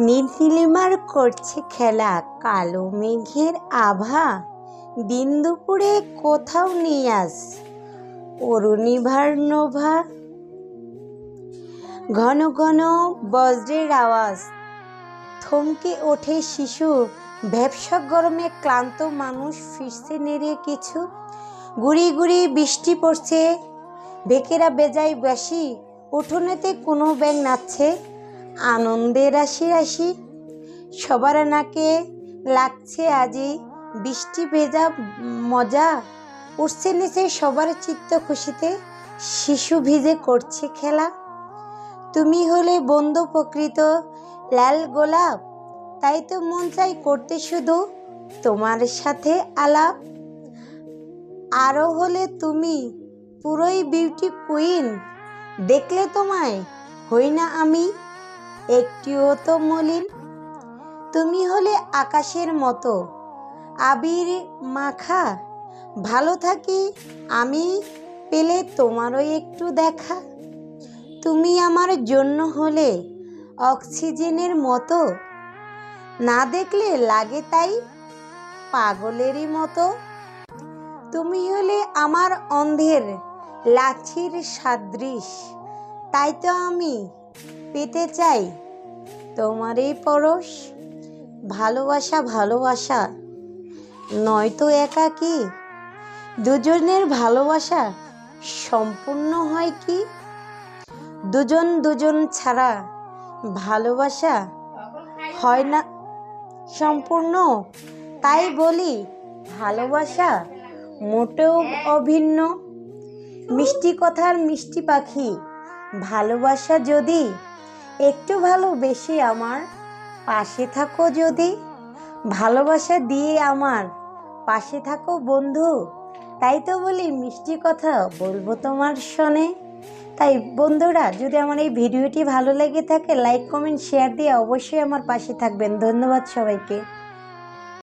নীলিমার করছে খেলা, কালো মেঘের আভা। দিন দুপুরে কোথাও নিয়ে আস অরুণিভার নোভা। ঘন ঘন বজ্রের আওয়াজ। থমকে ওঠে শিশু, ব্যবসা গরমে ক্লান্ত মানুষ ফিরছে নেড়ে কিছু। গুড়ি গুড়ি বৃষ্টি পড়ছে, বেকেরা বেজায় বেশি উঠোনেতে কোনো ব্যাং নাচছে। আনন্দে রাশি রাশি। সবার নাকে লাগছে আজি বৃষ্টি ভেজা মজা। উঠছে নিচে সবার চিত্ত খুশিতে। শিশু ভিজে করছে খেলা। তুমি হলে বন্ধু প্রকৃত লাল গোলাপ। তাই তো মন চাই করতে শুধু তোমার সাথে আলাপ। আরও হলে তুমি পুরোই বিউটি কুইন দেখলে তোমায় হই না আমি। একটিও তো মলিন। তুমি হলে আকাশের মতো। আবির মাখা, ভালো থাকি, আমি পেলে তোমারও একটু দেখা। তুমি আমার জন্য হলে অক্সিজেনের মতো। না দেখলে লাগে তাই পাগলেরই মতো। তুমি হলে আমার অন্ধের লাঠির সাদৃশ, তাই তো আমি পেতে চাই। তোমার এই পরশ। ভালোবাসা ভালোবাসা। নয়তো একাকী দুজনের ভালোবাসা সম্পূর্ণ হয় কি? দুজন দুজন ছাড়া ভালোবাসা হয় না সম্পূর্ণ। তাই বলি, ভালোবাসা মোটেও অভিন্ন। মিষ্টি কথার মিষ্টি পাখি। ভালোবাসা যদি, একটু ভালোবেসে আমার পাশে থাকো যদি। ভালোবাসা দিয়ে আমার পাশে থাকো বন্ধু। তাই তো বলি মিষ্টি কথা বলব তোমার শোনে তাই বন্ধুরা, যদি আমার এই ভিডিওটি ভালো লেগে থাকে লাইক কমেন্ট শেয়ার দিয়ে অবশ্যই আমার পাশে থাকবেন। ধন্যবাদ সবাইকে।